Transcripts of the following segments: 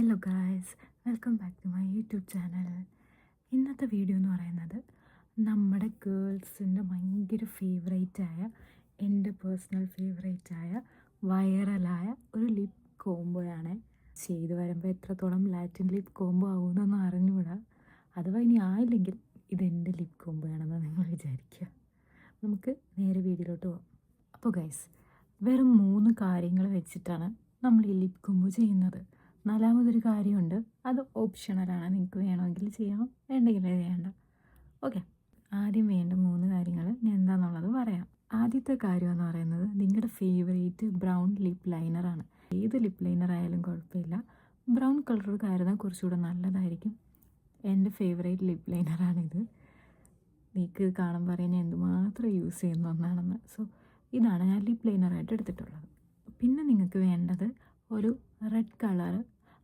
Hello guys welcome back to my YouTube channel ഇന്നത്തെ video എന്ന് പറയുന്നത് നമ്മുടെ ഗേൾസിന്റെ ഭയങ്കര ഫേവറേറ്റായ എന്റെ പേഴ്സണൽ ഫേവറേറ്റായ വൈറലായ ഒരു ലിപ് കോംബോയാണ് ചെയ്തു വരുമ്പോൾ എത്രത്തോളം ലാറ്റിൻ ലിപ് കോംബോ ആവുമെന്നൊന്ന് അറിഞ്ഞുകൂടാ. അഥവാ ഇനി ആയില്ലെങ്കിൽ ഇതെന്റെ ലിപ് കോംബോ ആണെന്ന് നിങ്ങൾ വിചാരിക്കുക. നമുക്ക് നേരെ വീഡിയോയിലോട്ട് പോകാം അപ്പോൾ ഗൈസ് വെറും മൂന്ന് കാര്യങ്ങൾ വെച്ചിട്ടാണ് നമ്മൾ ഈ ലിപ് കോംബോ ചെയ്യുന്നത്. നാലാമതൊരു കാര്യമുണ്ട്. അത് ഓപ്ഷണലാണ്. നിങ്ങൾക്ക് വേണമെങ്കിൽ ചെയ്യാം. വേണ്ടെങ്കിൽ വേണ്ട. ഓക്കെ. ആദ്യം വേണ്ട മൂന്ന് കാര്യങ്ങൾ ഞാൻ എന്താണെന്നുള്ളത് പറയാം. ആദ്യത്തെ കാര്യം എന്ന് പറയുന്നത് നിങ്ങളുടെ ഫേവറേറ്റ് ബ്രൗൺ ലിപ് ലൈനറാണ് ഏത് ലിപ് ലൈനർ ആയാലും കുഴപ്പമില്ല. ബ്രൗൺ കളർ കാരണം കുറച്ചുകൂടെ നല്ലതായിരിക്കും. എന്റെ ഫേവറേറ്റ് ലിപ് ലൈനറാണിത് നീക്ക് കാണാൻ അറിയാൻ ഞാൻ എന്തുമാത്രം യൂസ് ചെയ്യുന്ന ഒന്നാണെന്ന്. സോ ഇതാണ് ഞാൻ ലിപ് ലൈനറായിട്ട് എടുത്തിട്ടുള്ളത്. പിന്നെ നിങ്ങൾക്ക് വേണ്ടത് ഒരു റെഡ് കളർ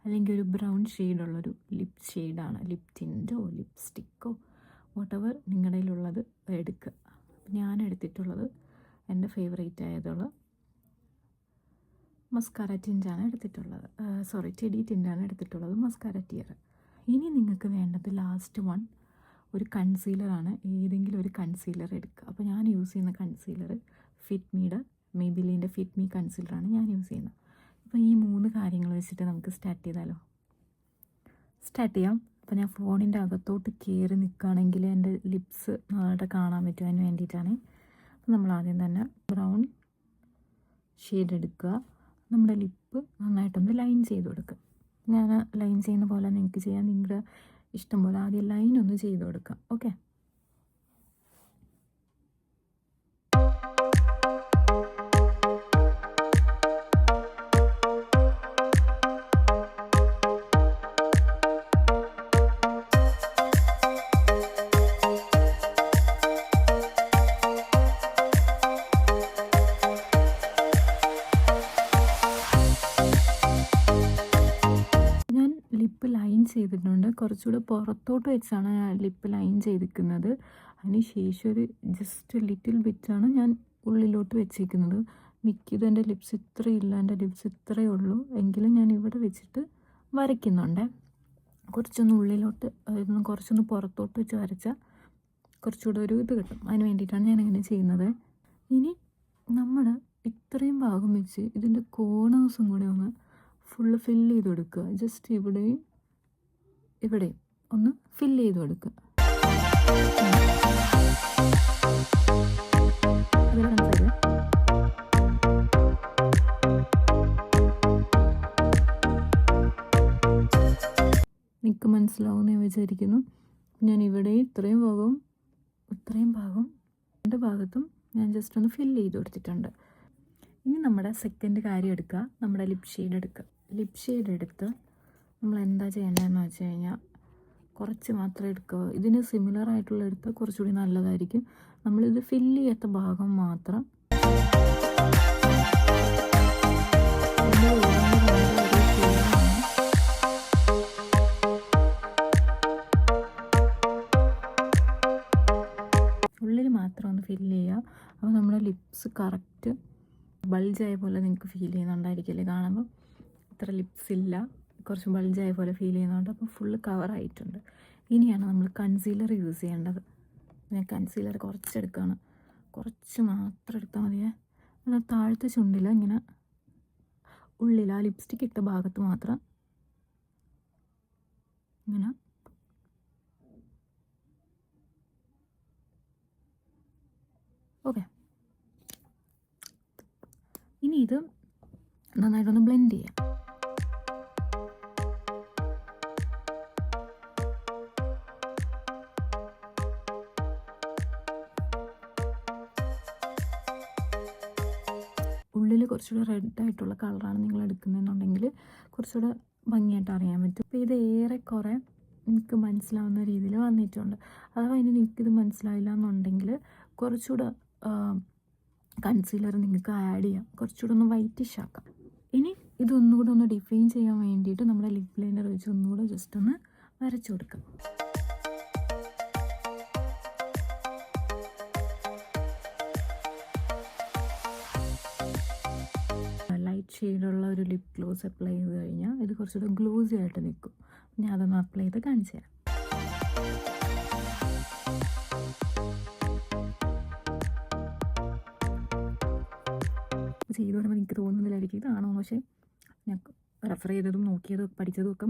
അല്ലെങ്കിൽ ഒരു ബ്രൗൺ ഷെയ്ഡുള്ളൊരു ലിപ് ഷെയ്ഡാണ് ലിപ് ടിന്റോ ലിപ്സ്റ്റിക്കോ വോട്ടവർ നിങ്ങളുടെ കയ്യിലുള്ളത് എടുക്കുക. ഞാൻ എടുത്തിട്ടുള്ളത് എന്റെ ഫേവറേറ്റ് ആയതുള്ള മസ്കാര ടിന്റാണ് എടുത്തിട്ടുള്ളത്. സോറി ടെഡി ടിന്റാണ് എടുത്തിട്ടുള്ളത് മസ്കാര ടിയർ ഇനി നിങ്ങൾക്ക് വേണ്ടത് ലാസ്റ്റ് വൺ ഒരു കൺസീലറാണ് ഏതെങ്കിലും ഒരു കൺസീലർ എടുക്കുക. അപ്പോൾ ഞാൻ യൂസ് ചെയ്യുന്ന കൺസീലർ ഫിറ്റ്മിയുടെ മേബിലിന്റെ ഫിറ്റ് മീ കൺസീലറാണ് ഞാൻ യൂസ് ചെയ്യുന്നത്. അപ്പോൾ ഈ മൂന്ന് കാര്യങ്ങൾ വെച്ചിട്ട് നമുക്ക് സ്റ്റാർട്ട് ചെയ്താലോ? സ്റ്റാർട്ട് ചെയ്യാം. അപ്പോൾ ഞാൻ ഫോണിന്റെ അകത്തോട്ട് കയറി നിൽക്കുകയാണെങ്കിൽ എന്റെ ലിപ്സ് നന്നായിട്ട് കാണാൻ പറ്റും അതിന് വേണ്ടിയിട്ടാണ്. അപ്പോൾ നമ്മൾ ആദ്യം തന്നെ ബ്രൗൺ ഷെയ്ഡ് എടുക്കുക. നമ്മുടെ ലിപ്പ് നന്നായിട്ടൊന്ന് ലൈൻ ചെയ്ത് കൊടുക്കുക. ഞാൻ ലൈൻ ചെയ്യുന്ന പോലെ നിങ്ങൾക്ക് ചെയ്യാൻ നിങ്ങളുടെ ഇഷ്ടം പോലെ ആദ്യം ലൈൻ ഒന്ന് ചെയ്ത് കൊടുക്കുക. ഓക്കെ ചെയ്തിട്ടുണ്ട്. കുറച്ചുകൂടെ പുറത്തോട്ട് വെച്ചാണ് ഞാൻ ലിപ്പ് ലൈൻ ചെയ്തിരിക്കുന്നത്. അതിന് ശേഷം ഒരു ജസ്റ്റ് ലിറ്റിൽ ബിറ്റാണ് ഞാൻ ഉള്ളിലോട്ട് വെച്ചിരിക്കുന്നത് മിക്കതും എന്റെ ലിപ്സ് ഇത്രയില്ല. എന്റെ ലിപ്സ് ഇത്രയേ ഉള്ളൂ. എങ്കിലും ഞാൻ ഇവിടെ വെച്ചിട്ട് വരയ്ക്കുന്നുണ്ട്. കുറച്ചൊന്ന് ഉള്ളിലോട്ട് കുറച്ചൊന്ന് പുറത്തോട്ട് വെച്ച് വരച്ചാൽ കുറച്ചുകൂടെ ഒരു ഇത് കിട്ടും. അതിന് വേണ്ടിയിട്ടാണ് ഞാൻ അങ്ങനെ ചെയ്യുന്നത്. ഇനി നമ്മൾ ഇത്രയും ഭാഗം വെച്ച് ഇതിന്റെ കോണേഴ്സും കൂടെ ഒന്ന് ഫുള്ള് ഫില്ല് ചെയ്ത് കൊടുക്കുക ജസ്റ്റ് ഇവിടെയും ഇവിടെയും ഒന്ന് ഫില്ല് ചെയ്ത് കൊടുക്കുക. നിങ്ങൾക്ക് മനസ്സിലാവുമെന്ന് ഞാൻ വിചാരിക്കുന്നു. ഞാൻ ഇവിടെ ഇത്രയും ഭാഗവും ഇത്രയും ഭാഗം രണ്ട് ഭാഗത്തും ഞാൻ ജസ്റ്റ് ഒന്ന് ഫില്ല് ചെയ്ത് കൊടുത്തിട്ടുണ്ട്. ഇനി നമ്മുടെ സെക്കൻഡ് കാര്യം എടുക്കുക. നമ്മുടെ ലിപ് ഷെയ്ഡ് എടുക്കുക. ലിപ് ഷെയ്ഡ് എടുത്ത് നമ്മൾ എന്താ ചെയ്യേണ്ടതെന്ന് വെച്ച് കഴിഞ്ഞാൽ കുറച്ച് മാത്രം എടുക്കുക ഇതിന് സിമിലർ ആയിട്ടുള്ള എടുത്താൽ കുറച്ചുകൂടി നല്ലതായിരിക്കും. നമ്മളിത് ഫില്ല് ചെയ്യാത്ത ഭാഗം മാത്രം. ഉള്ളിൽ മാത്രം ഒന്ന് ഫില്ല് ചെയ്യുക. അപ്പോൾ നമ്മുടെ ലിപ്സ് കറക്റ്റ് ബൾജായ പോലെ നിങ്ങൾക്ക് ഫീൽ ചെയ്യുന്നുണ്ടായിരിക്കില്ലേ കാണുമ്പോൾ? ഇത്ര ലിപ്സ് ഇല്ല. കുറച്ച് ബൾജായ പോലെ ഫീൽ ചെയ്യുന്നുണ്ട് അപ്പോൾ ഫുള്ള് കവറായിട്ടുണ്ട് ഇനിയാണ് നമ്മൾ കൺസീലർ യൂസ് ചെയ്യേണ്ടത്. ഞാൻ കൺസീലർ കുറച്ചെടുക്കുകയാണ് കുറച്ച് മാത്രം എടുത്താൽ മതിയേ. എന്നാൽ താഴത്തെ ചുണ്ടിൽ ഇങ്ങനെ ഉള്ളിൽ ആ ലിപ്സ്റ്റിക് ഇട്ട ഭാഗത്ത് മാത്രം ഇങ്ങനെ ഓക്കെ ഇനി ഇത് നന്നായിട്ടൊന്ന് ബ്ലെൻഡ് ചെയ്യാം. ഉള്ളിൽ കുറച്ചുകൂടെ റെഡ് ആയിട്ടുള്ള കളറാണ് നിങ്ങൾ എടുക്കുന്നതെന്നുണ്ടെങ്കിൽ കുറച്ചുകൂടെ ഭംഗിയായിട്ട് അറിയാൻ പറ്റും. അപ്പോൾ ഇത് ഏറെക്കുറെ എനിക്ക് മനസ്സിലാവുന്ന രീതിയിൽ വന്നിട്ടുണ്ട്. അഥവാ ഇനി നിങ്ങൾക്കിത് മനസ്സിലായില്ല എന്നുണ്ടെങ്കിൽ കുറച്ചുകൂടെ കൺസീലർ നിങ്ങൾക്ക് ആഡ് ചെയ്യാം. കുറച്ചുകൂടെ ഒന്ന് വൈറ്റിഷ് ആക്കാം. ഇനി ഇതൊന്നുകൂടെ ഒന്ന് ഡിഫൈൻ ചെയ്യാൻ വേണ്ടിയിട്ട് നമ്മുടെ ലിപ് ലൈനർ വെച്ച് ഒന്നുകൂടെ ജസ്റ്റ് ഒന്ന് വരച്ചു കൊടുക്കാം. ഷെയ്ഡുള്ള ഒരു ലിപ് ഗ്ലോസ് അപ്ലൈ ചെയ്ത് കഴിഞ്ഞാൽ ഇത് കുറച്ചുകൂടെ ഗ്ലോസി ആയിട്ട് നിൽക്കും ഞാൻ അതൊന്ന് അപ്ലൈ ചെയ്ത് കാണിച്ചു തരാം. ചെയ്തു പറയുമ്പോൾ എനിക്ക് തോന്നുന്നില്ലായിരിക്കും ഇതാണോ പക്ഷേ ഞാൻ റെഫർ ചെയ്തതും നോക്കിയതും പഠിച്ചതും ഒക്കെ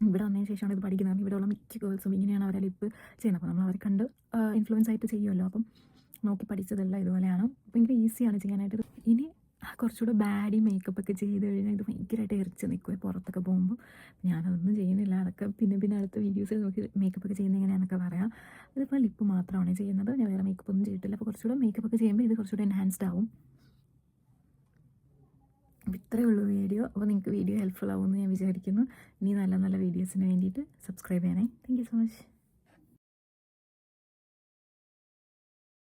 ഇവിടെ വന്നതിന് ശേഷമാണ് ഇത് പഠിക്കുന്നത്. ഇവിടെയുള്ള മിക്ക ഗേൾസും ഇങ്ങനെയാണ് അവരെ ലിപ്പ് ചെയ്യുന്നത്. അപ്പോൾ നമ്മൾ അവരെ കണ്ട് ഇൻഫ്ലുവൻസ് ആയിട്ട് ചെയ്യുമല്ലോ. അപ്പം നോക്കി പഠിച്ചതെല്ലാം ഇതുപോലെയാണ്. ഭയങ്കര ഈസിയാണ് ചെയ്യാനായിട്ട് ഇനി കുറച്ചുകൂടെ ബാഡി മേക്കപ്പ് ഒക്കെ ചെയ്ത് കഴിഞ്ഞാൽ ഇത് ഭയങ്കരമായിട്ട് എറിച്ച് നിൽക്കുമേ പുറത്തൊക്കെ പോകുമ്പോൾ ഞാനതൊന്നും ചെയ്യുന്നില്ല. അതൊക്കെ പിന്നെ പിന്നെ അടുത്ത വീഡിയോസിൽ നോക്കി മേക്കപ്പ് ഒക്കെ ചെയ്യുന്നത് എങ്ങനെയാണെന്നൊക്കെ പറയാം. ഇതിപ്പോൾ ലിപ്പ് മാത്രമാണ് ചെയ്യുന്നത്. ഞാൻ വേറെ മേക്കപ്പ് ഒന്നും ചെയ്തിട്ടില്ല. അപ്പോൾ കുറച്ചുകൂടെ മേക്കപ്പ് ഒക്കെ ചെയ്യുമ്പോൾ ഇത് കുറച്ചുകൂടെ എൻഹാൻസ്ഡ് ആവും. ഇത്രയേ ഉള്ളൂ വീഡിയോ അപ്പോൾ നിങ്ങൾക്ക് വീഡിയോ ഹെൽപ്ഫുൾ ആവുമെന്ന് ഞാൻ വിചാരിക്കുന്നു. ഇനി നല്ല നല്ല വീഡിയോസിന് വേണ്ടിയിട്ട് സബ്സ്ക്രൈബ് ചെയ്യണേ താങ്ക് സോ മച്ച്